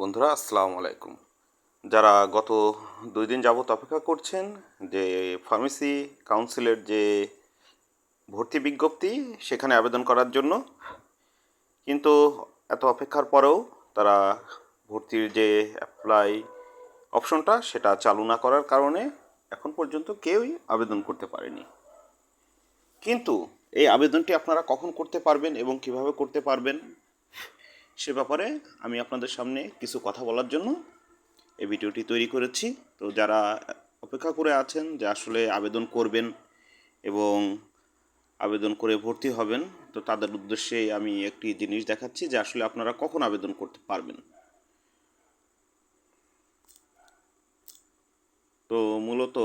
বন্ধুরা, আসসালামু আলাইকুম। যারা গত দুই দিন যাবত অপেক্ষা করছেন, যে ফার্মেসি কাউন্সিলের যে ভর্তি বিজ্ঞপ্তি, সেখানে আবেদন করার জন্য, কিন্তু এত অপেক্ষার পরেও তারা ভর্তির যে অ্যাপ্লাই অপশনটা সেটা চালু না করার কারণে এখন পর্যন্ত কেউই আবেদন করতে পারেনি। কিন্তু এই আবেদনটি আপনারা কখন করতে পারবেন এবং কীভাবে করতে পারবেন সে ব্যাপারে আমি আপনাদের সামনে কিছু কথা বলার জন্য এই ভিডিওটি তৈরি করেছি। তো যারা অপেক্ষা করে আছেন যে আসলে আবেদন করবেন এবং আবেদন করে ভর্তি হবেন, তো তাদের উদ্দেশ্যে আমি একটি জিনিস দেখাচ্ছি যে আসলে আপনারা কখন আবেদন করতে পারবেন। তো মূলত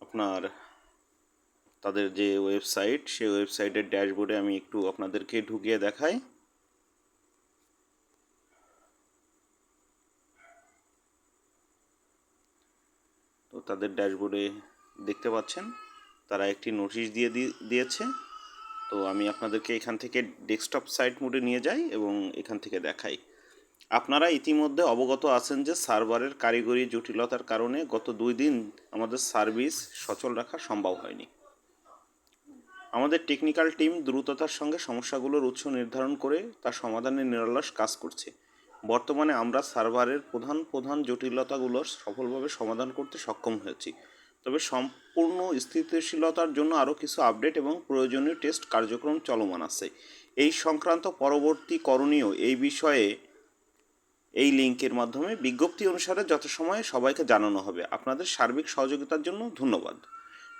আপনার তাদের যে ওয়েবসাইট, সেই ওয়েবসাইটের ড্যাশবোর্ডে আমি একটু আপনাদেরকে ঢুকিয়ে দেখাই। তাদের ড্যাশবোর্ডে দেখতে পাচ্ছেন, তারা একটি নোটিশ দিয়ে দিয়েছে। তো আমি আপনাদেরকে এখান থেকে ডেস্কটপ সাইট মোডে নিয়ে যাই এবং এখান থেকে দেখাই। আপনারা ইতিমধ্যে অবগত আছেন যে সার্ভারের কারিগরি জটিলতার কারণে গত দুই দিন আমাদের সার্ভিস সচল রাখা সম্ভব হয়নি। আমাদের টেকনিক্যাল টিম দ্রুততার সঙ্গে সমস্যাগুলোর উৎস নির্ধারণ করে তার সমাধানে নিরলস কাজ করছে। বর্তমানে আমরা সার্ভারের প্রধান প্রধান জটিলতাগুলোর সফলভাবে সমাধান করতে সক্ষম হয়েছি। তবে সম্পূর্ণ স্থিতিশীলতার জন্য আরও কিছু আপডেট এবং প্রয়োজনীয় টেস্ট কার্যক্রম চলমান আছে। এই সংক্রান্ত পরবর্তী করণীয় এই বিষয়ে এই লিঙ্কের মাধ্যমে বিজ্ঞপ্তি অনুসারে যথাসময়ে সবাইকে জানানো হবে। আপনাদের সার্বিক সহযোগিতার জন্য ধন্যবাদ।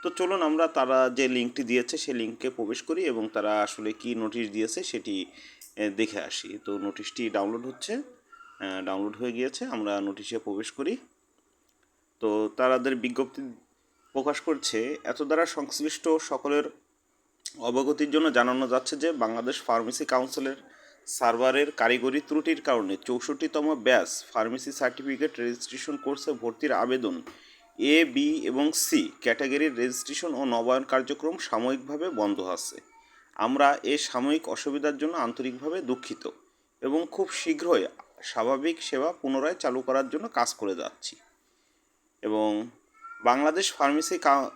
তো চলুন, আমরা তারা যে লিঙ্কটি দিয়েছে সেই লিঙ্কে প্রবেশ করি এবং তারা আসলে কি নোটিশ দিয়েছে সেটি দেখে আসি। তো নোটিশটি ডাউনলোড হচ্ছে। ডাউনলোড হয়ে গিয়েছে। আমরা নোটিশে প্রবেশ করি। তো তাদের বিজ্ঞপ্তি প্রকাশ করছে, এত দ্বারা সংশ্লিষ্ট সকলের অবগতির জন্য জানানো যাচ্ছে যে বাংলাদেশ ফার্মেসি কাউন্সিলের সার্ভারের কারিগরি ত্রুটির কারণে চৌষট্টিতম ব্যাস ফার্মেসি সার্টিফিকেট রেজিস্ট্রেশন কোর্সে ভর্তির আবেদন এ বি এবং সি ক্যাটাগরির রেজিস্ট্রেশন ও নবায়ন কার্যক্রম সাময়িকভাবে বন্ধ আছে। আমরা এ সাময়িক অসুবিধার জন্য আন্তরিকভাবে দুঃখিত এবং খুব শীঘ্রই স্বাভাবিক সেবা পুনরায় চালু করার জন্য কাজ করে যাচ্ছি। এবং বাংলাদেশ ফার্মেসি কাউ-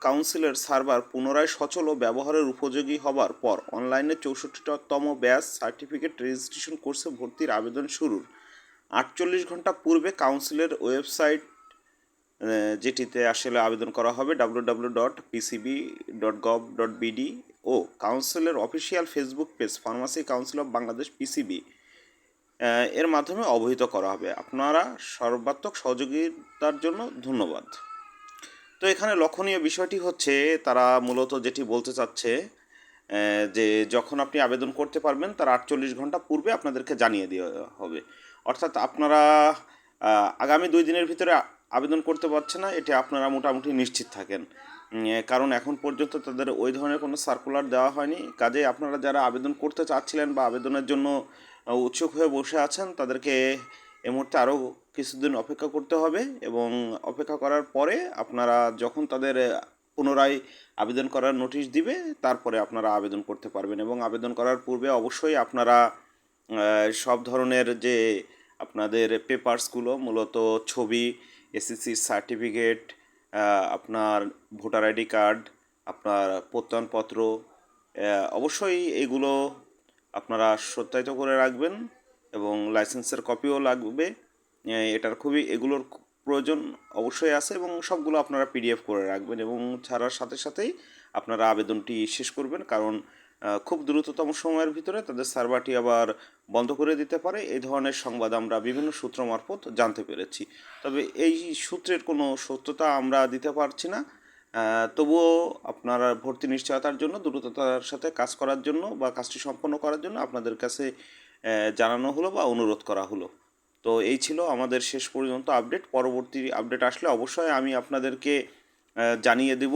কাউন্সিলের সার্ভার পুনরায় সচল ও ব্যবহারের উপযোগী হবার পর অনলাইনে চৌষট্টিতম ব্যাচ সার্টিফিকেট রেজিস্ট্রেশন কোর্সে ভর্তির আবেদন শুরুর আটচল্লিশ ঘণ্টা পূর্বে কাউন্সিলের ওয়েবসাইট যেটিতে আসলে আবেদন করা হবে W dot PCB dot gov dot BD ও, কাউন্সিলের official Facebook page, pharmacy council of Bangladesh, PCB এর মাধ্যমে অবহিত করা হবে। আপনারা সর্বাত্মক সহযোগিতার জন্য ধন্যবাদ। তো এখানে লক্ষণীয় বিষয়টি হচ্ছে, তারা মূলত যেটি বলতে চাচ্ছে যে যখন আপনি আবেদন করতে পারবেন, তার আটচল্লিশ ঘণ্টা পূর্বে আপনাদেরকে জানিয়ে দেওয়া হবে। অর্থাৎ আপনারা আগামী দুই দিনের ভিতরে আবেদন করতে পারছে না, এটি আপনারা মোটামুটি নিশ্চিত থাকেন। কারণ এখন পর্যন্ত তাদের ওই ধরনের কোনো সার্কুলার দেওয়া হয়নি। কাজে আপনারা যারা আবেদন করতে চাচ্ছিলেন বা আবেদনের জন্য উৎসুক হয়ে বসে আছেন, তাদেরকে এ মুহূর্তে আরও কিছুদিন অপেক্ষা করতে হবে এবং অপেক্ষা করার পরে আপনারা যখন তাদের পুনরায় আবেদন করার নোটিশ দিবে, তারপরে আপনারা আবেদন করতে পারবেন এবং আবেদন করার পূর্বে অবশ্যই আপনারা সব ধরনের যে আপনাদের পেপারসগুলো মূলত ছবি এসএসসি সার্টিফিকেট আপনার ভোটার আইডি কার্ড, আপনার প্রত্যয়নপত্র অবশ্যই এগুলো আপনারা সত্যায়িত করে রাখবেন এবং লাইসেন্সের কপিও লাগবে। এটার খুবই, এগুলোর প্রয়োজন অবশ্যই আছে এবং সবগুলো আপনারা পিডিএফ করে রাখবেন এবং ছাড়ার সাথে সাথেই আপনারা আবেদনটি শেষ করবেন। কারণ খুব দ্রুততম সময়ের ভিতরে তাদের সার্ভারটি আবার বন্ধ করে দিতে পারে। এই ধরনের সংবাদ আমরা বিভিন্ন সূত্র মারফত জানতে পেরেছি। তবে এই সূত্রের কোনো সত্যতা আমরা দিতে পারছি না। তবুও আপনারা ভর্তি নিশ্চয়তার জন্য, দ্রুততার সাথে কাজ করার জন্য বা কাজটি সম্পন্ন করার জন্য আপনাদের কাছে জানানো হলো বা অনুরোধ করা হলো। তো এই ছিল আমাদের শেষ পর্যন্ত আপডেট। পরবর্তী আপডেট আসলে অবশ্যই আমি আপনাদেরকে জানিয়ে দেব।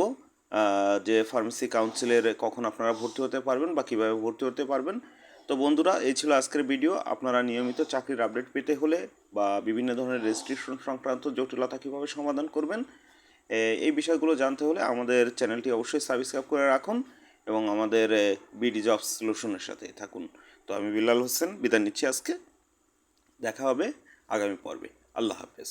যে ফার্মেসি কাউন্সিলের কখন আপনারা ভর্তি হতে পারবেন বা কীভাবে ভর্তি হতে পারবেন। তো বন্ধুরা, এই ছিল আজকের ভিডিও আপনারা নিয়মিত চাকরির আপডেট পেতে হলে বা বিভিন্ন ধরনের রেজিস্ট্রেশন সংক্রান্ত জটিলতা কীভাবে সমাধান করবেন এই বিষয়গুলো জানতে হলে আমাদের চ্যানেলটি অবশ্যই সাবস্ক্রাইব করে রাখুন এবং আমাদের বিডি জব সলিউশনের সাথে থাকুন। তো আমি বিল্লাল হোসেন, বিদায় নিচ্ছি আজকে। দেখা হবে আগামী পর্বে। আল্লাহ হাফেজ।